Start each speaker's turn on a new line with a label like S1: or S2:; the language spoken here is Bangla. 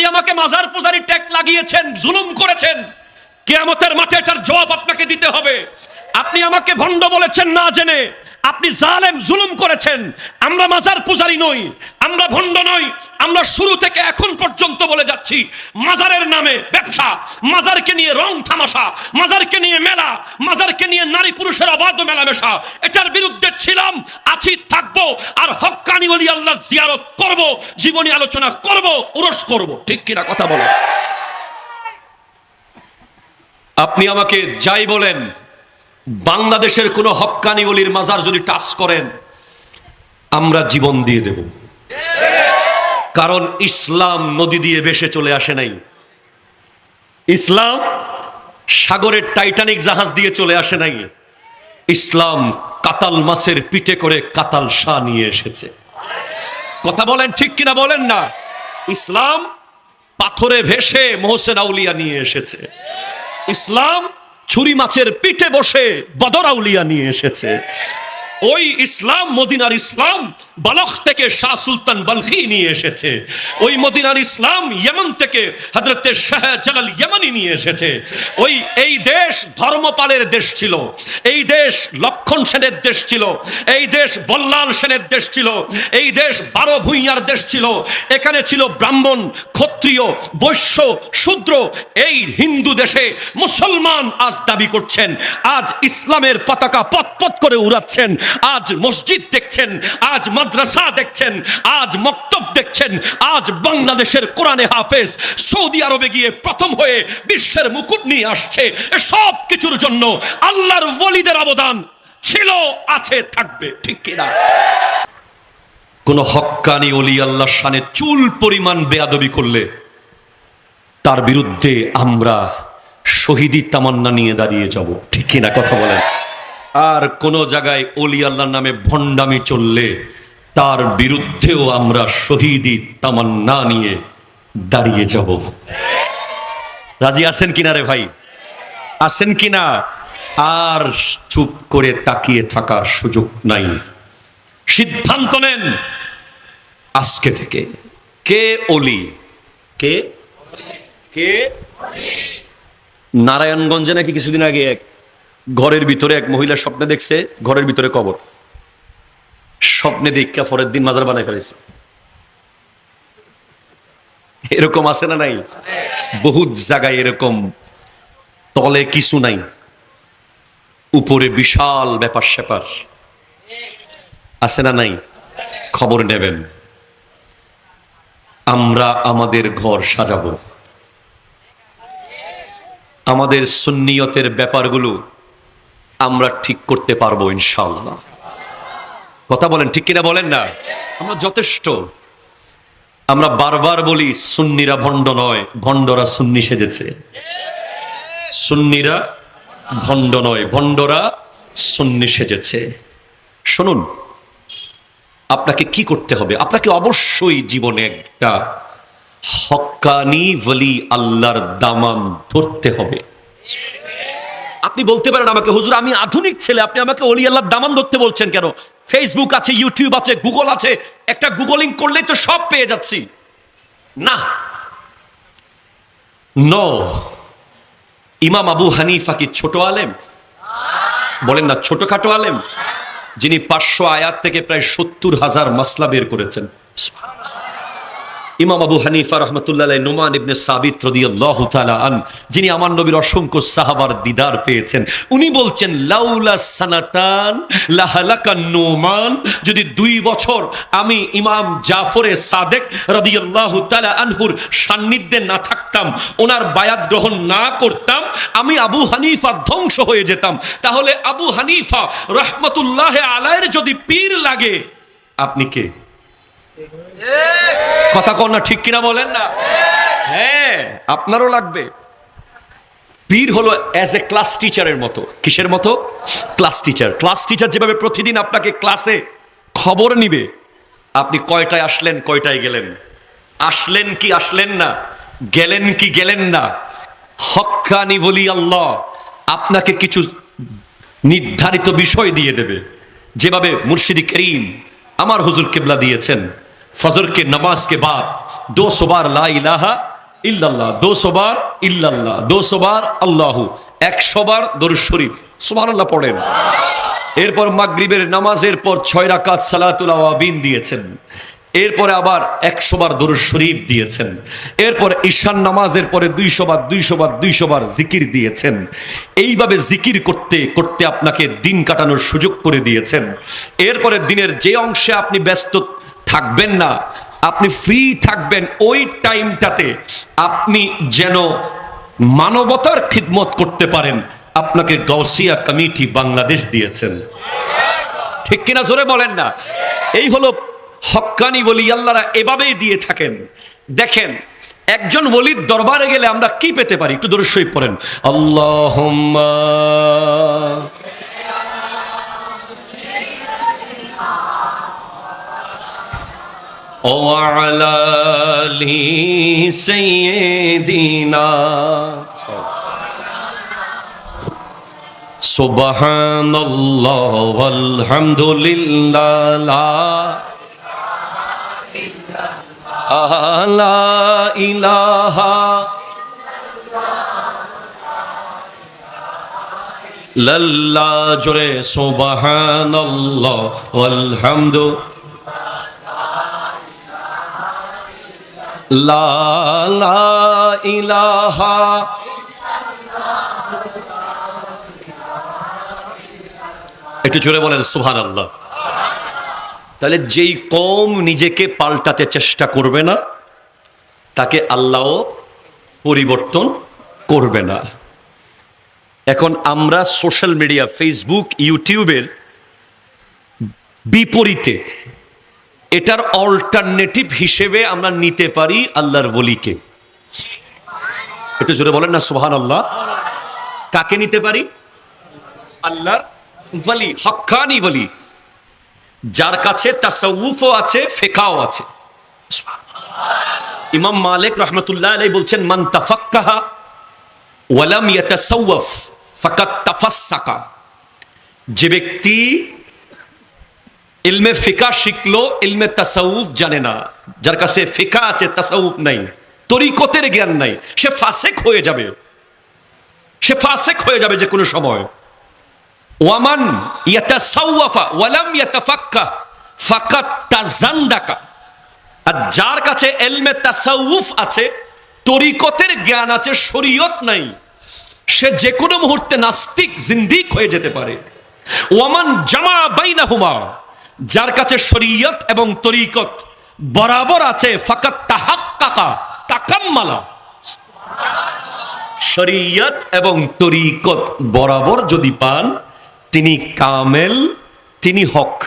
S1: আপনি আমাকে মাজার পূজারি ট্যাগ লাগিয়েছেন, জুলুম করেছেন। কেয়ামতের মাঠে এটার জবাব আপনাকে দিতে হবে। আপনি আমাকে ভণ্ড বলেছেন না জেনে। আপনি জালেম, জুলুম করেছেন। আমরা মাজার পূজারি নই, আমরা ভণ্ড নই, আমরা শুরু থেকে এখন পর্যন্ত বলে যাচ্ছি, মাজারের নামে ব্যবসা, মাজারকে নিয়ে রং তামাশা, মাজারকে নিয়ে মেলা, মাজারকে নিয়ে নারী পুরুষের অবাধ মেলামেশা। এটার বিরুদ্ধে ছিলাম, আছি, থাকব, আর হক্কানি অলি আল্লাহ জিয়ারত করব, জীবনী আলোচনা করব, উরস করব। ঠিক কিনা কথা বলো আপনি আমাকে যাই বলেন বাংলাদেশের কোন হক্কানি অলির মাজার যদি টাচ করেন, আমরা জীবন দিয়ে দেব। কারণ ইসলাম নদী দিয়ে ভেসে চলে আসে নাই। ইসলাম সাগরের টাইটানিক জাহাজ দিয়ে চলে আসে নাই। ইসলাম কাতাল মাছের পিঠে করে কাতাল শাহ নিয়ে এসেছে। কথা বলেন ঠিক কিনা বলেন না? ইসলাম পাথরে ভেসে মোহসেন আউলিয়া নিয়ে এসেছে। ইসলাম ছুরি মাছের পিঠে বসে বদরাউলিয়া নিয়ে এসেছে। ওই ইসলাম মদিনার ইসলাম বালখ থেকে শাহ সুলতান বলখি নিয়ে এসেছে। ওই মদিনার ইসলাম ইয়েমন থেকে হজরতে শাহ জালাল ইয়েমানি নিয়ে এসেছে। ওই, এই দেশ ধর্মপালের দেশ ছিল। এই দেশ লক্ষণ সেনের দেশ ছিল। এই দেশ বল্লাল সেনের দেশ ছিল। এই দেশ বারো ভূঁইয়ার দেশ ছিল। এখানে ছিল ব্রাহ্মণ, ক্ষত্রিয়, বৈশ্য, শূদ্র। এই হিন্দু দেশে মুসলমান আজ দাবি করছেন। আজ ইসলামের পতাকা পথ করে উড়াচ্ছেন। আজ মসজিদ দেখছেন। আজ মাদ্রাসা দেখছেন, আজ মক্তব দেখছেন, আজ বাংলাদেশের কোরআনে হাফেজ, সৌদি আরবে গিয়ে প্রথম হয়ে বিশ্বের মুকুট নিয়ে আসছে। সব কিছুর জন্য আল্লাহর ওলিদের অবদান ছিল, আছে, থাকবে, ঠিক কিনা? কোন হক্কানি অলি আল্লাহর শানে চুল পরিমাণ বেয়াদবি করলে তার বিরুদ্ধে আমরা শহীদি তামান্না নিয়ে দাঁড়িয়ে যাব, ঠিক কিনা কথা বলেন? আর কোন জায়গায় অলি আল্লাহর নামে ভণ্ডামি চললে তার বিরুদ্ধেও আমরা শহীদি তামান্না নিয়ে দাঁড়িয়ে যাব। রাজি আছেন কিনা রে ভাই? আছেন কিনা? আর চুপ করে তাকিয়ে থাকার সুযোগ নাই। সিদ্ধান্ত নেন আজকে থেকে। কে অলি? কে? কে? নারায়ণগঞ্জে নাকি কিছুদিন আগে এক ঘরের ভিতরে এক মহিলা স্বপ্নে দেখছে, ঘরের ভিতরে কবর। স্বপ্নে দীক্ষা পরের দিন মাজার বানাই ফেলেছে। এরকম আছে না নাই? বহুত জায়গায় এরকম, তলে কিছু নাই। উপরে বিশাল ব্যাপার স্যাপার। আছে না নাই? খবর নেবেন। আমরা আমাদের ঘর সাজাবো। আমাদের সুন্নিয়তের ব্যাপারগুলো আমরা ঠিক করতে পারব ইনশাল্লাহ কথা বলেন, ঠিক কিনা বলেন না? আমরা যথেষ্ট। আমরা বারবার বলি, সুন্নিরা ভণ্ড নয়, ভণ্ডরা সুন্নি সেজেছে। সুন্নিরা ভণ্ড নয়, ভণ্ডরা সুন্নি সেজেছে। শুনুন, আপনাকে কি করতে হবে? আপনাকে অবশ্যই জীবনে একটা হক্কানি বলি আল্লাহর দামান ধরতে হবে। আপনি বলতে পারেন আমাকে, হুজুর, আমি আধুনিক ছেলে, আপনি আমাকে অলি আল্লাহর দামান ধরতে বলছেন কেন? ফেসবুক আছে ইউটিউব আছে গুগল আছে, একটা গুগলিং করলেই তো সব পেয়ে যাচ্ছি। না। ন ইমাম আবু হানিফা কি ছোট আলেম? বলেন না, ছোটখাটো আলেম? যিনি পাঁচশো আয়াত থেকে প্রায় সত্তর হাজার মাসলা বের করেছেন। ইমাম আবু হানিফা রহমতুল্লাহ নোমান ইবনে সাবিত রাদিয়াল্লাহু তাআলা আন, যিনি আমার নবীর অসংখ্য সাহাবার দিদার পেয়েছেন। উনি বলছেন, লাউলা সানাতান লাহালাকা নোমান। যদি দুই বছর আমি ইমাম জাফরে সাদেক রাদিয়াল্লাহু তাআলা আনহুর সান্নিধ্যে না থাকতাম, ওনার বায়াত গ্রহণ না করতাম, আমি আবু হানিফা ধ্বংস হয়ে যেতাম, তাহলে আবু হানিফা রহমতুল্লাহ আলাইয়ের যদি পীর লাগে, আপনি কে? কথা কন না, ঠিক কিনা বলেন না? হ্যাঁ আপনারও লাগবে। পীর হলো অ্যাজ এ ক্লাস টিচারের মতো। কিসের মতো? ক্লাস টিচার ক্লাস টিচার যেভাবে প্রতিদিন আপনাকে ক্লাসে খবর নিবে, আপনি কয়টায় আসলেন, কয়টায় গেলেন? আসলেন কি, আসলেন না? গেলেন কি, গেলেন না? হক্কানি বলি আল্লাহ, আপনাকে কিছু নির্ধারিত বিষয় দিয়ে দেবে। যেভাবে মুর্শিদি করিম আমার হুজুর কেবলা দিয়েছেন। ফজর के नमाज के बाद दो सौ बार ला इलाहा ইল্লাল্লাহ দোসবার ইল্লাল্লাহ দোসবার আল্লাহু একশো বার দরুদ শরীফ সুবহানাল্লাহ পড়েন এরপর মাগরিবের নামাজের পর ছয় রাকাত সালাতুল আওয়াবিন দিয়েছেন এরপরে আবার একশো বার দরুদ শরীফ দিয়েছেন এরপর ঈশান নামাজের পরে দুইশো বার দুইশো বার দুইশো বার জিকির দিয়েছেন এইভাবে জিকির করতে করতে আপনাকে দিন কাটানোর সুযোগ করে দিয়েছেন এরপরে দিনের যে অংশে আপনি ব্যস্ত থাকবেন না। আপনি ফ্রি থাকবেন ওই টাইমটাতে আপনি যেন মানবতার খিদমত করতে পারেন। আপনাকে গৌসিয়া কমিটি বাংলাদেশ দিয়েছেন। ঠিক কিনা জোরে বলেন না? এই হলো হক্কানি বলি, আল্লাহরা এভাবেই দিয়ে থাকেন। দেখেন, একজন বলির দরবারে গেলে আমরা কি পেতে পারি? একটু দূরে সই পড়েন। আল্লাহ وعلى آل سيدنا سبحان الله والحمد لله لا لا إله لله جرے سبحان الله والحمد لله লা ইলাহা একটু জোরে বলেন সুহান আল্লাহ তাহলে যেই কম নিজেকে পাল্টাতে চেষ্টা করবে না, তাকে আল্লাহ পরিবর্তন করবে না। এখন আমরা সোশ্যাল মিডিয়া, ফেসবুক, ইউটিউবের বিপরীতে এটার অল্টারনেটিভ হিসেবে আমরা নিতে পারি আল্লাহর বলিকে একটু জোরে বলেন না সুহান আল্লাহ কাকে নিতে পারি? আল্লাহর বলি হক্কানি বলি যার কাছে তাসাউফও আছে ফেকাও আছে। ইমাম মালিক রহমতুল্লাহ আলাই বলছেন, মান তাফাক্কাহা ওয়ালাম ইয়াতাসাওয়াফ ফাকাত তাফাসসাকা যে ব্যক্তি ইলমে ফিকা শিখলো, ইলমে তাসাউফ জানে না। যার কাছে ফিকা আছে, তাসাউফ নাই। তরিকতের জ্ঞান নাই। সে ফাসেক হয়ে যাবে। সে ফাসেক হয়ে যাবে যে কোনো সময়। ওয়ামান ইয়াতাসাওয়াফা ওয়ালাম ইয়াতাফাক্কা, ফাকাত তাজান্দাকা। আর যার কাছে এলমে তাসাউফ আছে, তরিকতের জ্ঞান আছে, শরীয়ত নাই। সে যে কোনো মুহূর্তে নাস্তিক, জিন্দিক হয়ে যেতে পারে। ওয়ামান জামা বাইনাহুমা। যার কাছে শরীয়ত এবং তরিকত বরাবর আছে, ফাকাত তাহাক্কাকা, তাকাম্মালা। শরীয়ত এবং তরিকত বরাবর যদি পান, তিনি কামেল, তিনি হক।